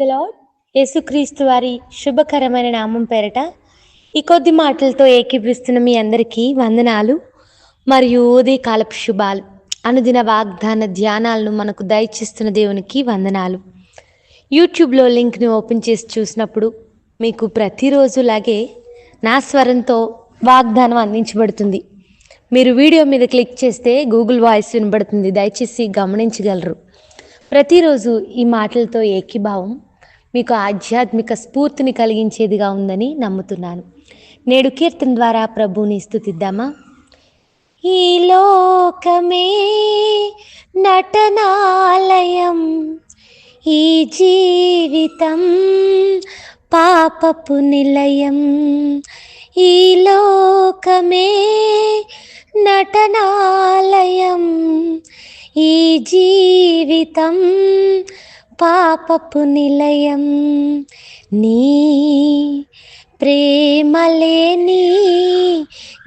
యేసుక్రీస్తు వారి శుభకరమైన నామం పేరట ఈ కొద్ది మాటలతో ఏకీభవిస్తున్న మీ అందరికీ వందనాలు మరియు ఉదయకాలపు శుభాలు. అనుదిన వాగ్దాన ధ్యానాలను మనకు దయచేస్తున్న దేవునికి వందనాలు. యూట్యూబ్లో లింక్ని ఓపెన్ చేసి చూసినప్పుడు మీకు ప్రతిరోజులాగే నా స్వరంతో వాగ్దానం అందించబడుతుంది. మీరు వీడియో మీద క్లిక్ చేస్తే గూగుల్ వాయిస్ వినబడుతుంది. దయచేసి గమనించగలరు. ప్రతిరోజు ఈ మాటలతో ఏకీభావం మీకు ఆధ్యాత్మిక స్ఫూర్తిని కలిగించేదిగా ఉందని నమ్ముతున్నాను. నేడు కీర్తన ద్వారా ప్రభువుని స్థుతిద్దామా? ఈ లోకమే నటనాలయం ఈ జీవితం పాపపు నిలయం. ఈ లోకమే నటనాలయం ఈ జీవితం పాపపు నిలయం. నీ ప్రేమలేని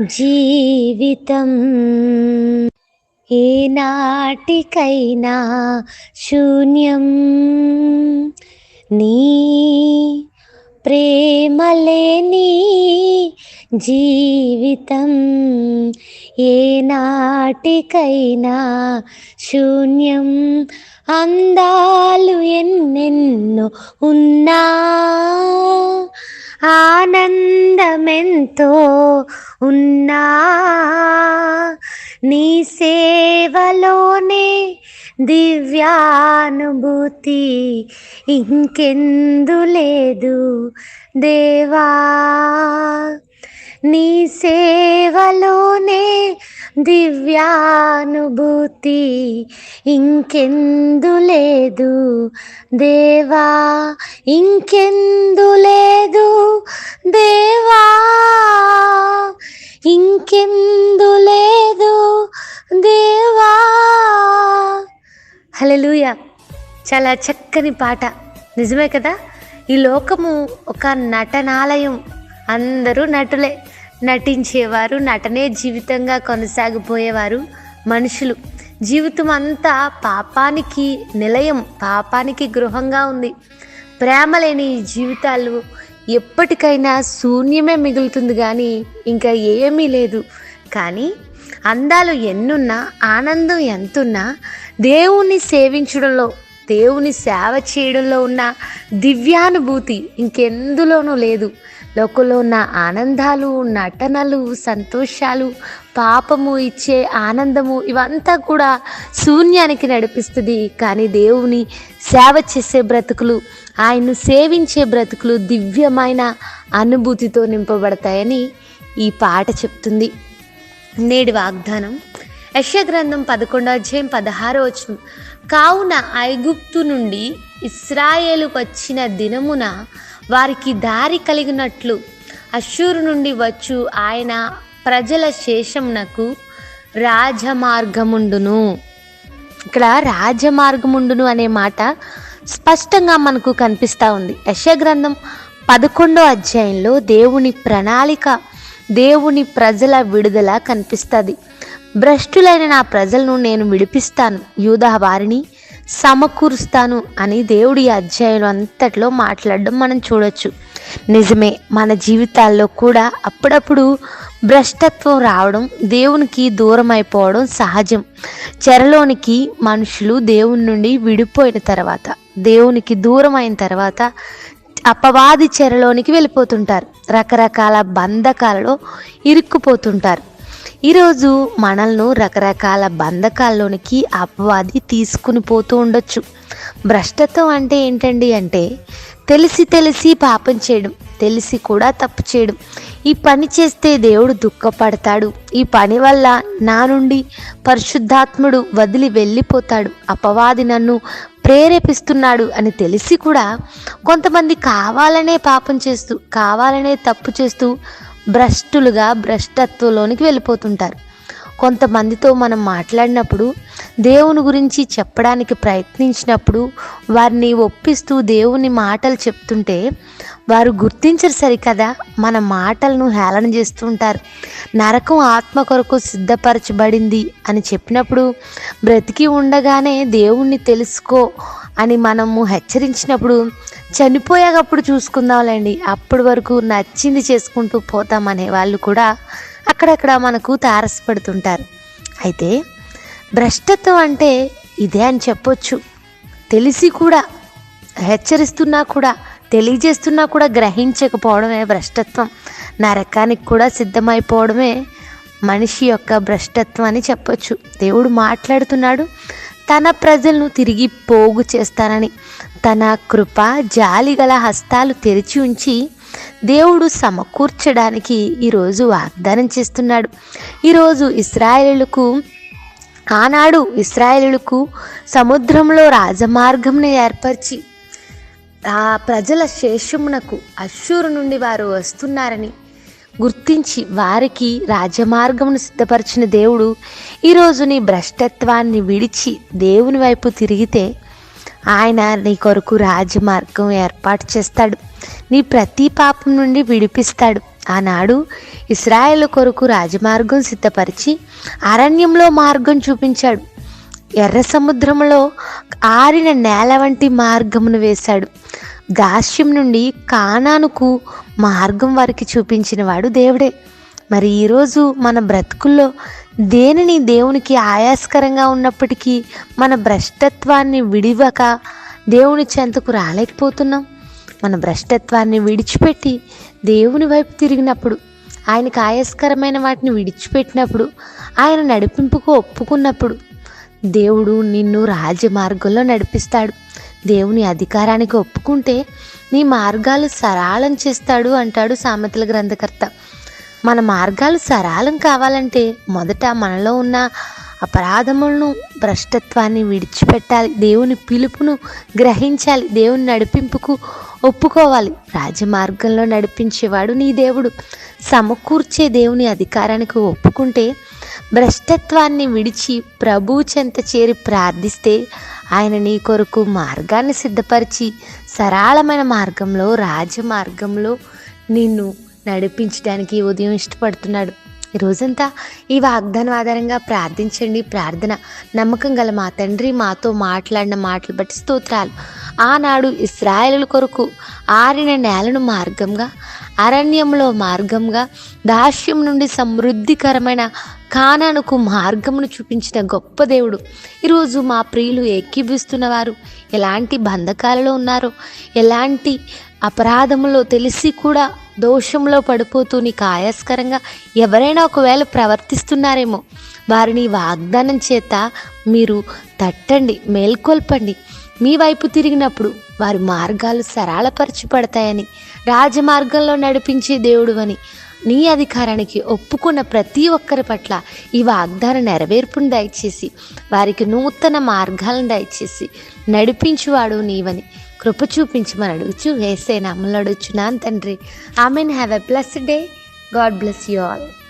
జీవితం. ఏనాటికైనా శూన్యం. నీ ప్రేమలేని జీవితం ఏ నాటికైనా శూన్యం. అందాలు ఎన్నెన్నో ఉన్నా ఆనందమెంతో ఉన్నా. నీ సేవలోనే దివ్యానుభూతి ఇంకెందు లేదు దేవా. నీ సేవలోనే దివ్యానుభూతి ఇంకెందు లేదు దేవా ఇంకెందు లేదు దేవా ఇంకెందు లేదు దేవా. హల్లెలూయ. చాలా చక్కని పాట. నిజమే కదా? ఈ లోకము ఒక నటనాలయం. అందరూ నటులే. నటించేవారు నటనే జీవితంగా కొనసాగిపోయేవారు మనుషులు. జీవితం అంతా పాపానికి నిలయం పాపానికి గృహంగా ఉంది. ప్రేమ లేని ఈ జీవితాలు ఎప్పటికైనా శూన్యమే మిగులుతుంది కానీ ఇంకా ఏమీ లేదు. కానీ అందాలు ఎన్నున్నా ఆనందం ఎంతున్నా దేవుణ్ణి సేవించడంలో దేవుని సేవ చేయడంలో ఉన్న దివ్యానుభూతి ఇంకెందులోనూ లేదు. లోకంలో ఉన్న ఆనందాలు నటనలు సంతోషాలు పాపము ఇచ్చే ఆనందము ఇవంతా కూడా శూన్యానికి నడిపిస్తుంది. కానీ దేవుని సేవ చేసే బ్రతుకులు ఆయన్ను సేవించే బ్రతుకులు దివ్యమైన అనుభూతితో నింపబడతాయని ఈ పాట చెప్తుంది. నేడి వాగ్దానం యశగ్రంథం పదకొండో అధ్యాయం పదహారో వచనం. కావున ఐగుప్తు నుండి ఇస్రాయేలు వచ్చిన దినమున వారికి దారి కలిగినట్లు. అశూరు నుండి వచ్చు ఆయన ప్రజల శేషంనకు రాజమార్గముండును. ఇక్కడ రాజమార్గముండును అనే మాట స్పష్టంగా మనకు కనిపిస్తూ ఉంది. యశగ్రంథం పదకొండో అధ్యాయంలో దేవుని ప్రణాళిక దేవుని ప్రజల విడుదల కనిపిస్తుంది. భ్రష్టులైన నా ప్రజలను నేను విడిపిస్తాను. యూదా వారిని సమకూరుస్తాను అని దేవుడి అధ్యాయం అంతట్లో మాట్లాడడం మనం చూడొచ్చు. నిజమే మన జీవితాల్లో కూడా అప్పుడప్పుడు భ్రష్టత్వం రావడం దేవునికి దూరం అయిపోవడం సహజం. చెరలోనికి మనుషులు దేవుని నుండి విడిపోయిన తర్వాత దేవునికి దూరం అయిన తర్వాత అపవాది చెరలోనికి వెళ్ళిపోతుంటారు. రకరకాల బంధకాలలో ఇరుక్కుపోతుంటారు. ఈరోజు మనల్ని రకరకాల బంధకాల్లోనికి అపవాది తీసుకుని పోతూ ఉండొచ్చు. భ్రష్టత్వం అంటే ఏంటండి అంటే తెలిసి తెలిసి పాపం చేయడం తెలిసి కూడా తప్పు చేయడం. ఈ పని చేస్తే దేవుడు దుఃఖపడతాడు. ఈ పని వల్ల నా నుండి పరిశుద్ధాత్ముడు వదిలి వెళ్ళిపోతాడు. అపవాది నన్ను ప్రేరేపిస్తున్నాడు అని తెలిసి కూడా కొంతమంది కావాలనే పాపం చేస్తూ కావాలనే తప్పు చేస్తూ భ్రష్టులుగా భ్రష్టత్వంలోనికి వెళ్ళిపోతుంటారు. కొంతమందితో మనం మాట్లాడినప్పుడు దేవుని గురించి చెప్పడానికి ప్రయత్నించినప్పుడు వారిని ఒప్పిస్తూ దేవుని మాటలు చెప్తుంటే వారు గుర్తించరు సరికదా. మన మాటలను హేళన చేస్తుంటారు నరకం ఆత్మ కొరకు సిద్ధపరచబడింది అని చెప్పినప్పుడు బ్రతికి ఉండగానే దేవుణ్ణి తెలుసుకో అని మనము హెచ్చరించినప్పుడు చనిపోయాకప్పుడు చూసుకుందాంలేండి. అప్పటి వరకు నచ్చింది చేసుకుంటూ పోతామనే వాళ్ళు కూడా అక్కడక్కడ మనకు తారసపడుతుంటారు. అయితే భ్రష్టత్వం అంటే ఇదే అని చెప్పొచ్చు. తెలిసి కూడా హెచ్చరిస్తున్నా కూడా తెలియజేస్తున్నా కూడా గ్రహించకపోవడమే భ్రష్టత్వం. నరకానికి కూడా సిద్ధమైపోవడమే మనిషి యొక్క భ్రష్టత్వం అని చెప్పొచ్చు. దేవుడు మాట్లాడుతున్నాడు తన ప్రజలను తిరిగి పోగు చేస్తానని తన కృప జాలి గల హస్తాలు తెరిచి ఉంచి దేవుడు సమకూర్చడానికి ఈరోజు వాగ్దానం చేస్తున్నాడు. ఈరోజు ఇస్రాయేలులకు ఆనాడు ఇస్రాయేలులకు సముద్రంలో రాజమార్గంను ఏర్పరిచి ఆ ప్రజల శేషమునకు అశ్షూరు నుండి వారు వస్తున్నారని గుర్తించి వారికి రాజమార్గమును సిద్ధపరిచిన దేవుడు ఈరోజు నీ భ్రష్టత్వాన్ని విడిచి దేవుని వైపు తిరిగితే ఆయన నీ కొరకు రాజమార్గం ఏర్పాటు చేస్తాడు. నీ ప్రతి పాపం నుండి విడిపిస్తాడు. ఆనాడు ఇస్రాయేల్ కొరకు రాజమార్గం సిద్ధపరిచి అరణ్యంలో మార్గం చూపించాడు. ఎర్ర సముద్రంలో ఆరిన నేల వంటి మార్గమును వేశాడు. దాస్యం నుండి కానానుకు మార్గం వారికి చూపించిన వాడు దేవుడే. మరి ఈరోజు మన బ్రతుకుల్లో దేనిని దేవునికి ఆయాస్కరంగా ఉన్నప్పటికీ మన భ్రష్టత్వాన్ని విడివక దేవుని చెంతకు రాలేకపోతున్నాం? మన భ్రష్టత్వాన్ని విడిచిపెట్టి దేవుని వైపు తిరిగినప్పుడు ఆయనకు ఆయాస్కరమైన వాటిని విడిచిపెట్టినప్పుడు ఆయన నడిపింపుకు ఒప్పుకున్నప్పుడు దేవుడు నిన్ను రాజమార్గంలో నడిపిస్తాడు. దేవుని అధికారానికి ఒప్పుకుంటే నీ మార్గాలు సరళం చేస్తాడు అంటాడు సామెతల గ్రంథకర్త. మన మార్గాలు సరళం కావాలంటే మొదట మనలో ఉన్న అపరాధములను భ్రష్టత్వాన్ని విడిచిపెట్టాలి. దేవుని పిలుపును గ్రహించాలి. దేవుని నడిపింపుకు ఒప్పుకోవాలి. రాజమార్గంలో నడిపించేవాడు నీ దేవుడు. సమకూర్చే దేవుని అధికారానికి ఒప్పుకుంటే భ్రష్టత్వాన్ని విడిచి ప్రభు చెంత చేరి ప్రార్థిస్తే ఆయన నీ కొరకు మార్గాన్ని సిద్ధపరిచి సరళమైన మార్గంలో రాజమార్గంలో నిన్ను నడిపించడానికి ఉదయం ఇష్టపడుతున్నాడు. రోజంతా ఈ వాగ్దానం ఆధారంగా ప్రార్థించండి ప్రార్థన. నమ్మకం గల మా తండ్రి మాతో మాట్లాడిన మాటలు బట్టి స్తోత్రాలు. ఆనాడు ఇస్రాయలు కొరకు ఆరిన నేలను మార్గంగా అరణ్యంలో మార్గంగా దాస్యం నుండి సమృద్ధికరమైన కానానుకు మార్గమును చూపించిన గొప్ప దేవుడు. ఈరోజు మా ప్రియులు ఎక్కిపిస్తున్నవారు ఎలాంటి బంధకాలలో ఉన్నారో ఎలాంటి అపరాధములో తెలిసి కూడా దోషంలో పడిపోతూ నీకు ఆయాస్కరంగా ఎవరైనా ఒకవేళ ప్రవర్తిస్తున్నారేమో వారిని వాగ్దానం చేత మీరు తట్టండి మేల్కొల్పండి. మీ వైపు తిరిగినప్పుడు వారి మార్గాలు సరళపరచబడతాయని రాజమార్గంలో నడిపించే దేవుడు అని నీ అధికారానికి ఒప్పుకున్న ప్రతి ఒక్కరి పట్ల ఈ వాగ్దాన నెరవేర్పును దయచేసి వారికి నూతన మార్గాలను దయచేసి నడిపించువాడు నీవని. కృప చూపించమని అడుగుచు. వేసే నమ్మలు నాన్ తండ్రి. I mean have a blessed day. God bless you all.